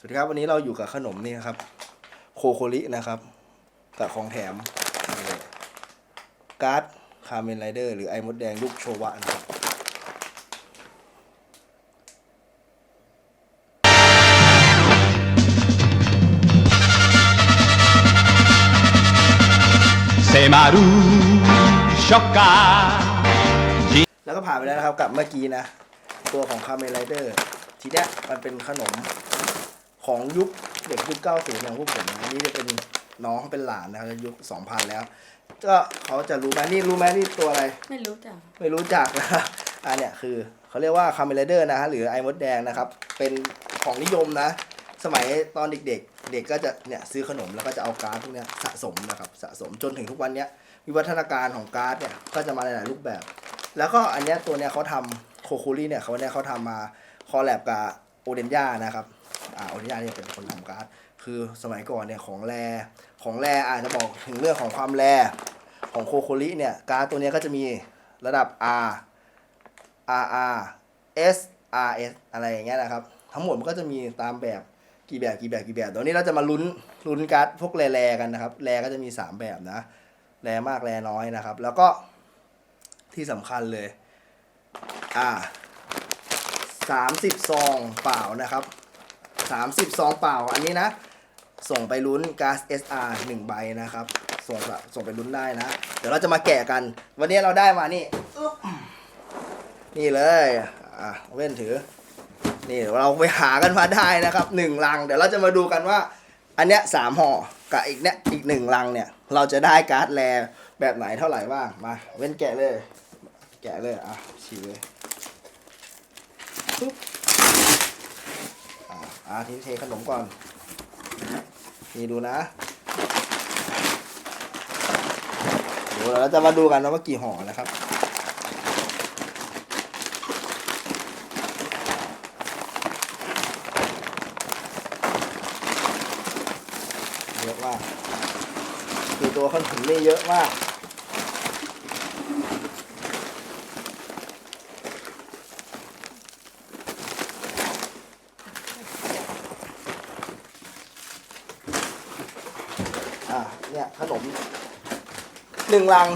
สวัสดีครับวันนี้เราอยู่กับขนมนี่นะครับ โคโคลินะครับกับของแถมการ์ดคาร์เมนไรเดอร์หรือไอ้มดแดงลูกโชวะนะครับแล้วก็ผ่านไปแล้วนะครับกับเมื่อกี้นะ ตัวของคาร์เมลไรเดอร์ทีเนี้ยมันเป็นขนม ของยุคเด็กยุค 90 อย่างพวกผมนะนี่จะเป็นน้องเป็นหลานนะครับยุค 2000 แล้ว ก็เขาจะรู้ไหมนี่รู้ไหมนี่ตัวอะไร ไม่รู้จักไม่รู้จักนะอันเนี้ยคือเขาเรียกว่าคาเมลเดอร์นะฮะหรือไอมดแดงนะครับ เป็นของนิยมนะ สมัยตอนเด็กๆ เด็กก็จะเนี่ยซื้อขนมแล้วก็จะเอาการ์ดพวกเนี้ยสะสมนะครับสะสมจนถึงทุกวันเนี้ยวิวัฒนาการของการ์ดเนี่ยก็จะมาในหลายรูปแบบ แล้วก็อันเนี้ยตัวเนี้ยเขาทำโคคูลี่เนี่ยเขาเนี่ยเขาทำมาคอลแลบกับโอเดนยานะครับ อ่าโอเดนยาเนี่ยเป็นคนทำการ์ดคือสมัยก่อนเนี่ยของแรของแรอาจจะบอกถึงเรื่องของความแรของโคโคลิเนี่ยการ์ดตัวเนี้ยก็จะมีระดับ R R R S R S อะไรอย่างเงี้ยนะครับ ทั้งหมดมันก็จะมีตามแบบกี่แบบกี่แบบกี่แบบเดี๋ยวนี้เราจะมาลุ้นลุ้นการ์ดพวกแรๆกันนะครับแรก็จะมี 3 แบบนะแรมากแรน้อยนะครับ แล้วก็ที่สำคัญเลยอ่าสามสิบซองเปล่านะครับ สามสิบซองเปล่าอันนี้นะ ส่งไปลุ้นก๊าซ SR 1ใบนะครับ ส่งส่งไปลุ้นได้นะ เดี๋ยวเราจะมาแกะกัน วันนี้เราได้มานี่นี่เลยอะเว้นถือ นี่เราไปหากันมาได้นะครับหนึ่งลัง เดี๋ยวเราจะมาดูกันว่า อันเนี้ยสามห่อกับอีกเนี้ยอีกหนึ่งลังเนี่ย เราจะได้การ์ดแรแบบไหนเท่าไหร่บ้างมา เว้นแกะเลย แกะเลยอะฉีเลยปึ๊บ อะทีนี้เทขนมก่อน นี่ดูนะเดี๋ยวเราจะมาดูกันว่ากี่ห่อนะครับ เยอะมากคือตัวขนมนี่เยอะมาก อะเนี่ยขนม หนึ่งลัง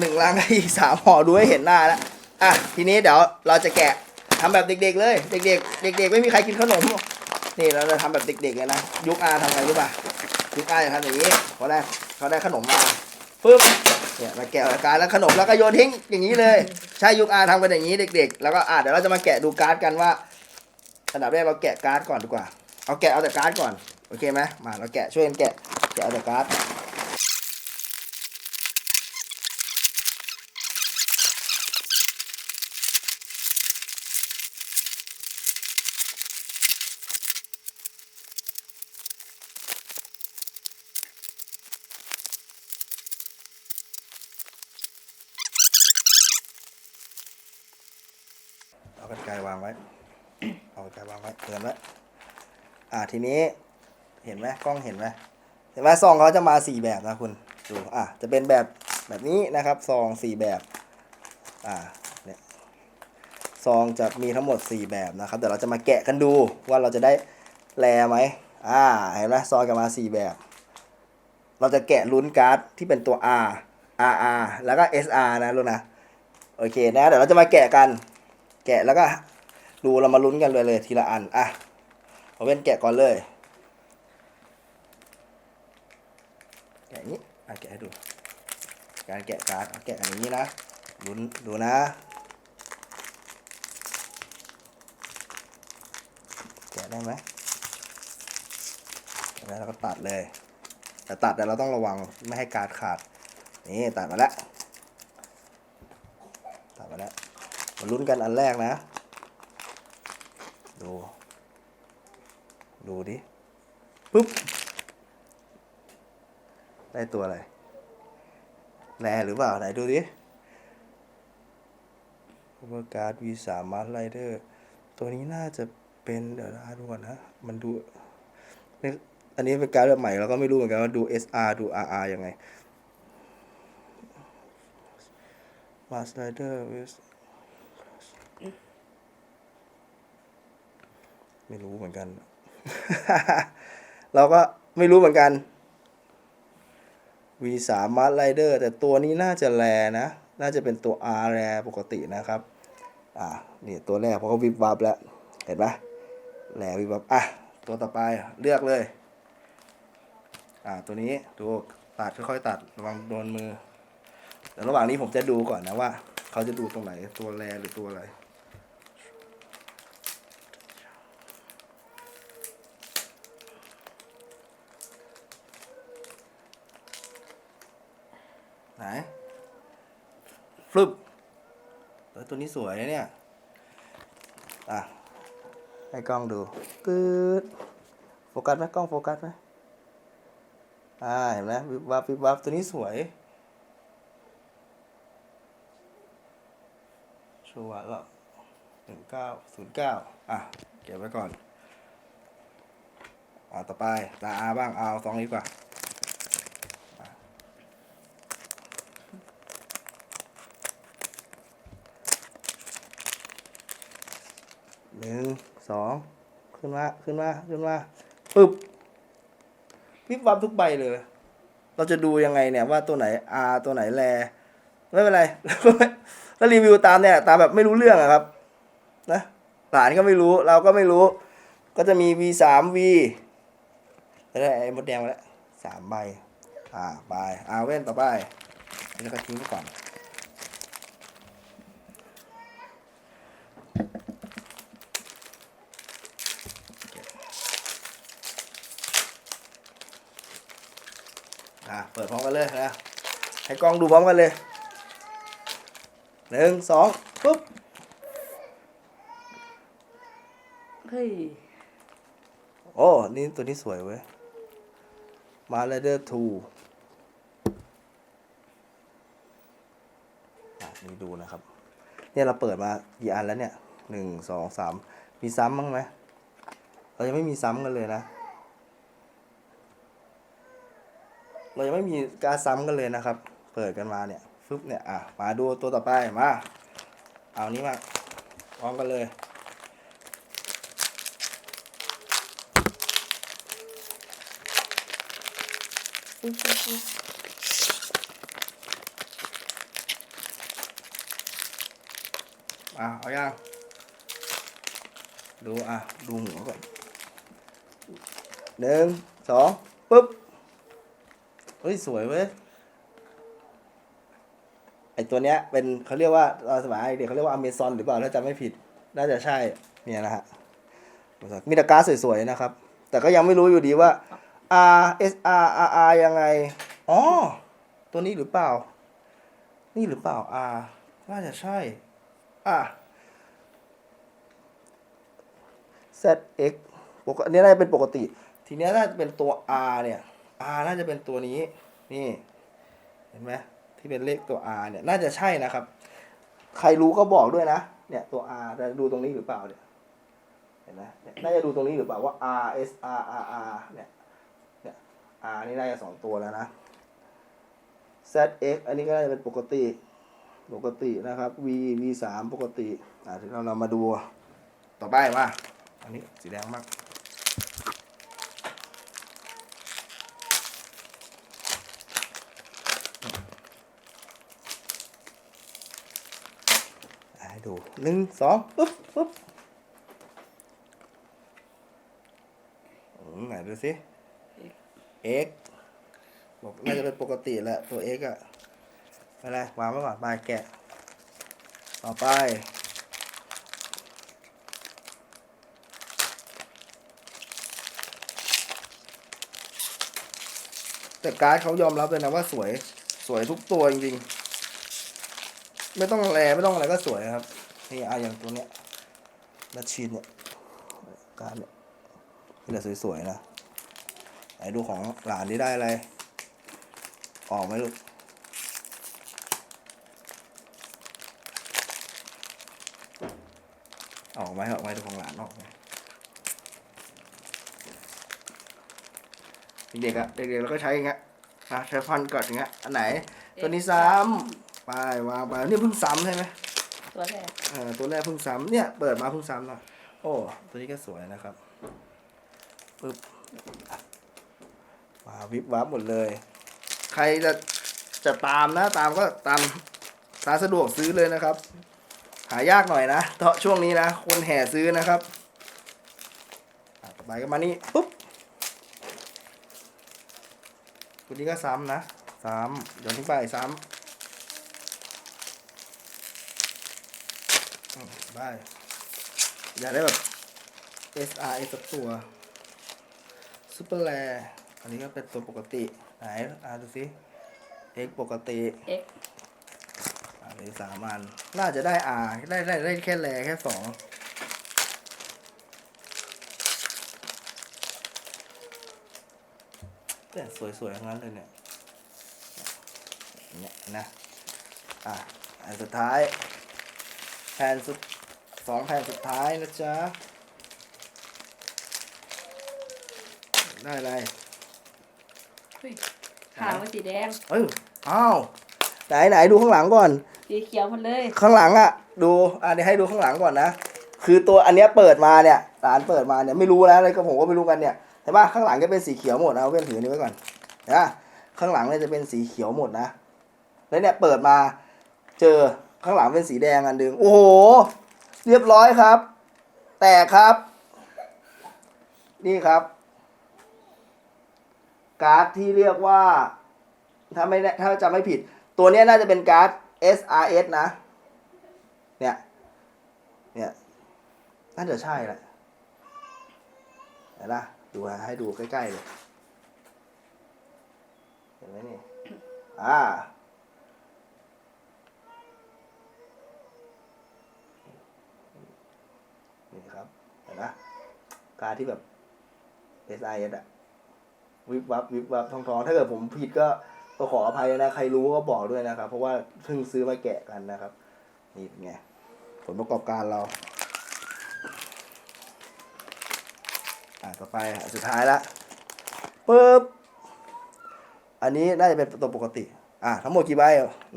หนึ่งลังอีกสามห่อดูให้เห็นหน้าแล้วอะทีนี้เดี๋ยวเราจะแกะทำแบบเด็ก ๆ เลย เด็ก ๆ เด็ก ๆ ไม่มีใครกินขนมนี่เราจะทำแบบเด็กๆเลยนะยุคอาทำไงรู้ป่ะยุคอาจะทำอย่างนี้เขาได้เขาได้ขนมมาปึ๊บเนี่ยมาแกะการแล้วขนมแล้วก็โยนทิ้งอย่างนี้เลย ใช่ยุคอาทำกันอย่างนี้เด็ก ๆ แล้วก็อะเดี๋ยวเราจะมาแกะดูการ์ดกันว่าอันดับแรกเราแกะการ์ดก่อนดีกว่า เอาแกะเอาแต่การ์ดก่อน โอเคไหมมาเราแกะช่วยกันแกะ แกะเอาแต่การ์ด เอากระไกรวางไว้ เอาไกรวางไว้เตือนไว้อ่าทีนี้เห็นไหมกล้องเห็นไหมเห็นไหมซองเขาจะมาสี่แบบนะคุณดูอะจะเป็นแบบแบบนี้นะครับซองสี่แบบอ่าเนี่ยซองจะมีทั้งหมดสี่แบบนะครับเดี๋ยวเราจะมาแกะกันดูว่าเราจะได้แลไหมอ่าเห็นไหมซองจะมาสี่แบบ เราจะแกะลุ้นการ์ดที่เป็นตัว R R R แล้วก็ S R นะลูกนะโอเคนะเดี๋ยวเราจะมาแกะกัน แกะแล้วก็ ดูเรามาลุ้นกันเลยเลยทีละอัน อะเอาเว้นแกะก่อนเลย แกะนี้อะแกะให้ดู การแกะการ์ดแกะกันนี้นะลุ้นดูนะแกะได้ไหมแกะแล้วเราก็ตัดเลย แต่ตัดแต่เราต้องระวังไม่ให้การ์ดขาด นี่ตัดมาแล้ว ตัดมาแล้วมาลุ้นกันอันแรกนะ ดู ดูดิปุ๊บ ได้ตัวอะไร แรหรือเปล่า ไหนดูดิโอเวอร์การ์ดวีสามาร์ไลเดอร์ตัวนี้น่าจะเป็นเดี๋ยวนะดูก่อนนะ มันดู อันนี้เป็นการ์ดแบบใหม่เราก็ไม่รู้เหมือนกันว่าดู SR ดู RR ยังไงมาร์ไลเดอร์ ไม่รู้เหมือนกัน เราก็ไม่รู้เหมือนกัน V3 มาร์ Rider แต่ตัวนี้น่าจะแรนะ น่าจะเป็นตัว R แรปกตินะครับ อ่านี่ตัวแรกเพราะเขาวิบวับแล้ว เห็นปะแรวิบวับ อะ ตัวต่อไปเลือกเลย อ่า ตัวนี้ดูตัดค่อยๆตัดระวังโดนมือแต่ระหว่างนี้ผมจะดูก่อนนะว่า เขาจะดูตรงไหนตัวแรหรือตัวอะไร ฟลุปเออตัวนี้สวยนะเนี่ย อะ ให้กล้องดูตืดโฟกัสไหมกล้องโฟกัสไหมอ่า เห็นไหมวิบวับวิบวับตัวนี้สวย ชัวร์ก็หนึ่งเก้าศูนย์เก้าอะ เก็บไว้ก่อน อ่า ต่อไป ตาอาบ้าง เอาสองนี้ดีกว่า หนึ่งสองขึ้นมาขึ้นมาขึ้นมาปึ๊บวิบวับทุกใบเลย เราจะดูยังไงเนี่ยว่าตัวไหน R ตัวไหนแลไม่เป็นไรก็รีวิวตามเนี่ยตามแบบไม่รู้เรื่องอะครับนะหลานก็ไม่รู้เราก็ไม่รู้ ก็จะมี V สาม V แล้วไอ้มดแดงมาแล้วสามใบ อ่าไปอาเว่นต่อไปนี่ก็ทิ้งก่อน เปิดพร้อมกันเลยนะให้กล้องดูพร้อมกันเลยหนึ่งสองปุ๊บเฮ้ยโอ้นี่ตัวนี้สวยเว้ยมาเลเดอร์ทูอะนี่ดูนะครับ เนี่ยเราเปิดมากี่อันแล้วเนี่ยหนึ่งสองสามมีซ้ำบ้างไหมเรายังไม่มีซ้ำกันเลยนะ เรายังไม่มีการซ้ำกันเลยนะครับ เปิดกันมาเนี่ยฟึบเนี่ยอะมาดูตัวต่อไปมาเอานี้มาพร้อมกันเลยอะเอายังดูอะดูหัวก่อนหนึ่งสองปุ๊บ เฮ้ยสวยเว้ยไอตัวเนี้ยเป็นเขาเรียกว่าตอนสมัยเด็กเขาเรียกว่าอเมซอนหรือเปล่าถ้าจำไม่ผิด น่าจะใช่เนี่ยนะฮะมีต่การดสวยๆนะครับ แต่ก็ยังไม่รู้อยู่ดีว่า R S R R R ยังไงอ๋อตัวนี้หรือเปล่า นี่หรือเปล่า R น่าจะใช่อะ Z X ปกอันนี้น่าจะเป็นปกติ ทีเนี้ยน่าจะเป็นตัว R เนี่ย R น่าจะเป็นตัวนี้ นี่ เห็นไหมที่เป็นเลขตัว R เนี่ย น่าจะใช่นะครับ ใครรู้ก็บอกด้วยนะ เนี่ยตัว R จะดูตรงนี้หรือเปล่าเนี่ย เห็นไหมน่าจะดูตรงนี้หรือเปล่าว่า R S R R R เนี่ย เนี่ย R นี่น่าจะสองตัวแล้วนะ Z X อันนี้ก็น่าจะเป็นปกติ ปกตินะครับ V V สามปกติอ่าทีนี้เรามาดู ต่อไปมาอันนี้สีแดงมาก อ่าให้ ดูหนึ่งสองปุ๊บปุ๊บอืมไหนดูสิ x บอกน่าจะเป็นปกติแหละตัว x อะไม่เป็นไรวางไว้ก่อนไปแกะ ต่อไป แต่การ์ดเขายอมรับเลยนะว่าสวยสวยทุกตัวจริงๆ ไม่ต้องแรไม่ต้องอะไรก็สวยครับนี่อาอย่างตัวเนี้ยนัชชินเนี่ยการเนี่ยนี่แหละสวยๆนะไหนดูของหลานที่ได้อะไร ออกไหมลูกออกไหมออกไหมดูของหลานออกไหมเด็กๆอะเด็กๆเราก็ใช้อย่างเงี้ยนะใช้ฟันกดอย่างเงี้ยอันไหนตัวนี้ซ้ำ ไปวางไปนี่เพิ่งซ้ำใช่ไหมตัวแรกเออตัวแรกเพิ่งซ้ำเนี่ยเปิดมาเพิ่งซ้ำเนาะโอ้ตัวนี้ก็สวยนะครับปึ๊บอะมาวิบวับหมดเลย ใครจะจะตามนะตามก็ตามร้านสะดวกซื้อเลยนะครับ หายากหน่อยนะเพราะช่วงนี้นะคนแห่ซื้อนะครับอะต่อไปก็มานี่ปุ๊บตัวนี้ก็ซ้ำนะซ้ำเดี๋ยวทิ้งไปซ้ำอืม ได้ อยากได้แบบ SR สักตัวซูเปอร์แลอันนี้ก็เป็นตัวปกติ ไหนอ่านดูสิ X ปกติเอ็กอันนี้สามอัน น่าจะได้ R ได้ได้ได้แค่แลแค่สองแต่สวยๆทั้งนั้นเลยเนี่ย เนี่ยนะ อะ อันสุดท้าย แผ่นสุดสองแผ่นสุดท้ายนะจ๊ะ ได้อะไรเฮ้ยขาวกับสีแดง เอ้ยอ้าวไหนไหนดูข้างหลังก่อน สีเขียวหมดเลย ข้างหลังอะดูอะเดี๋ยวให้ดูข้างหลังก่อนนะ คือตัวอันเนี้ยเปิดมาเนี่ยร้านเปิดมาเนี่ยไม่รู้นะอะไรก็ผมก็ไม่รู้กันเนี่ยเห็นปะข้างหลังจะเป็นสีเขียวหมดนะเอาเพื่อนถือนี่ไว้ก่อนนะข้างหลังเนี่ยจะเป็นสีเขียวหมดนะ แล้วเนี่ยเปิดมาเจอ ข้างหลังเป็นสีแดงอันดึงโอ้โห เรียบร้อยครับ แตกครับ นี่ครับ การ์ดที่เรียกว่า ถ้าไม่ถ้าจำไม่ผิด ตัวนี้น่าจะเป็นการ์ด SRS นะ เนี่ย เนี่ย น่าจะใช่แหละเห็นนะดูให้ดูใกล้ๆเลย เห็นไหมนี่ อ่า นี่ครับ เห็นนะ การที่แบบ SIS อะวิบวับวิบวับทองทองๆถ้าเกิดผมผิดก็ก็ขออภัยนะ ใครรู้ก็บอกด้วยนะครับ เพราะว่าเพิ่งซื้อมาแกะกันนะครับ นี่เป็นไง ผลประกอบการเรา อะต่อไปสุดท้ายละปึ๊บ อันนี้น่าจะเป็นตัวปกติ อะทั้งหมดกี่ใบ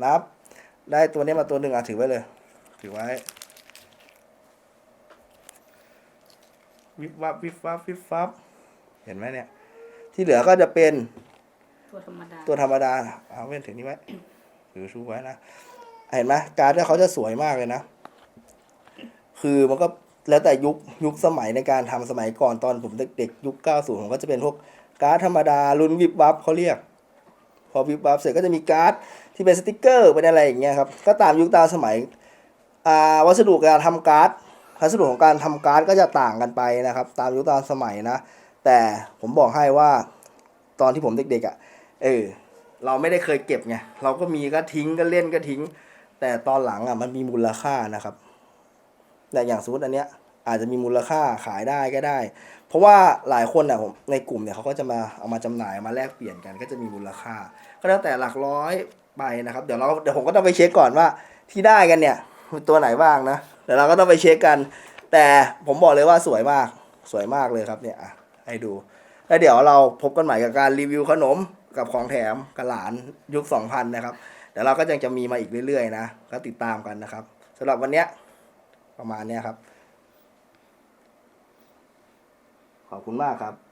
นับ ได้ตัวนี้มาตัวหนึ่งอะถือไว้เลย ถือไว้ วิบวับวิบวับวิบวับเห็นไหมเนี่ย ที่เหลือก็จะเป็นตัวธรรมดาตัวธรรมดาเอาเว้นถึงนี้ไว้ถือชูไว้นะเห็นไหมการ์ดเนี่ยเขาจะสวยมากเลยนะ คือมันก็แล้วแต่ยุคยุคสมัยในการทำสมัยก่อนตอนผมเด็กๆยุค 90 ผมก็จะเป็นพวกการ์ดธรรมดารุ่นวิบวับเขาเรียก พอวิบวับเสร็จก็จะมีการ์ดที่เป็นสติกเกอร์เป็นอะไรอย่างเงี้ยครับ ก็ตามยุคตามสมัยอ่าวัสดุการทำการ์ด วัสดุของการทำการ์ดก็จะต่างกันไปนะครับ ตามยุคตามสมัยนะ แต่ผมบอกให้ว่าตอนที่ผมเด็กๆอะ่ะเออเราไม่ได้เคยเก็บไงเราก็มีก็ทิ้งก็เล่นก็ทิ้ง แต่ตอนหลังอะมันมีมูลค่านะครับ แต่อย่างสมมติอันเนี้ยอาจจะมีมูลค่าขายได้ก็ได้ เพราะว่าหลายคนอะผมในกลุ่มเนี่ยเขาก็จะมาเอามาจำหน่ายมาแลกเปลี่ยนกันก็จะมีมูลค่า ก็แล้วแต่หลักร้อยใบนะครับ เดี๋ยวเราเดี๋ยวผมก็ต้องไปเช็คก่อนว่าที่ได้กันเนี่ยตัวไหนบ้างนะ เดี๋ยวเราก็ต้องไปเช็คกัน แต่ผมบอกเลยว่าสวยมากสวยมากเลยครับเนี่ยให้ดู แล้วเดี๋ยวเราพบกันใหม่กับการรีวิวขนมกับของแถมกับหลานยุค 2000 นะครับเดี๋ยวเราก็ยังจะมีมาอีกเรื่อยๆนะก็ติดตามกันนะครับสำหรับวันเนี้ยประมาณเนี้ยครับ ขอบคุณมากครับ